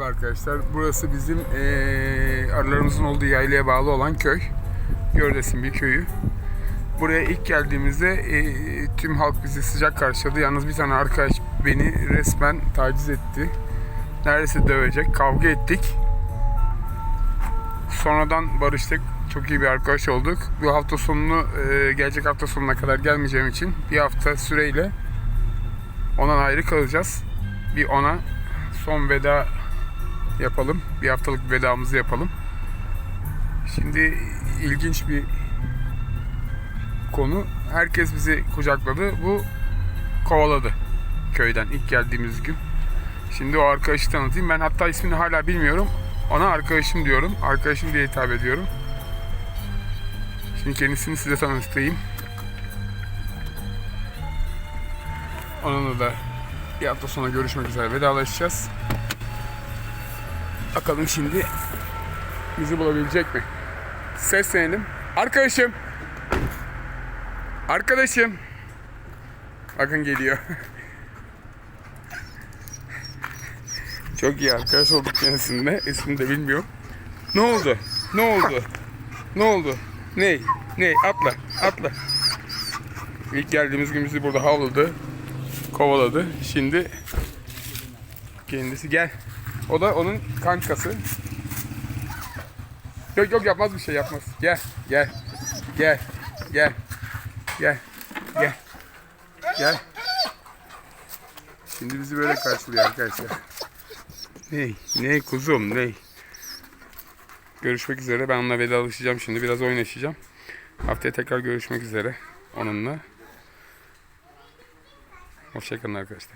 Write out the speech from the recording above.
Arkadaşlar burası bizim eee arılarımızın olduğu yaylaya bağlı olan köy. Gördesin bir köyü. Buraya ilk geldiğimizde eee, tüm halk bizi sıcak karşıladı. Yalnız bir tane arkadaş beni resmen taciz etti. Neredeyse dövecek. Kavga ettik. Sonradan barıştık. Çok iyi bir arkadaş olduk. Bu hafta sonunu eee, gelecek hafta sonuna kadar gelmeyeceğim için bir hafta süreyle ondan ayrı kalacağız. Bir ona son veda yapalım. Bir haftalık vedamızı yapalım. Şimdi ilginç bir konu. Herkes bizi kucakladı. Bu kovaladı köyden ilk geldiğimiz gün. Şimdi o arkadaşı tanıtayım. Ben hatta ismini hala bilmiyorum. Ona arkadaşım diyorum. Arkadaşım diye hitap ediyorum. Şimdi kendisini size tanıtayım. Onunla da bir hafta sonra görüşmek üzere vedalaşacağız. Bakalım şimdi bizi bulabilecek mi? Seslenelim. Arkadaşım. Arkadaşım. Bakın geliyor. Çok iyi arkadaş olduk kendisinde. İsmini de bilmiyorum. Ne oldu? Ne oldu? Ne oldu? Ney? Ney? Atla. Atla. İlk geldiğimiz gün bizi burada havladı. Kovaladı. Şimdi kendisi gel. O da onun kankası. Yok yok yapmaz bir şey yapmaz. Gel gel gel gel gel gel gel. Şimdi bizi böyle karşılıyor arkadaşlar. Ney? Ney kuzum ney? Görüşmek üzere. Ben onunla vedalaşacağım şimdi. Biraz oynaşacağım. Haftaya tekrar görüşmek üzere onunla. Hoşçakalın arkadaşlar.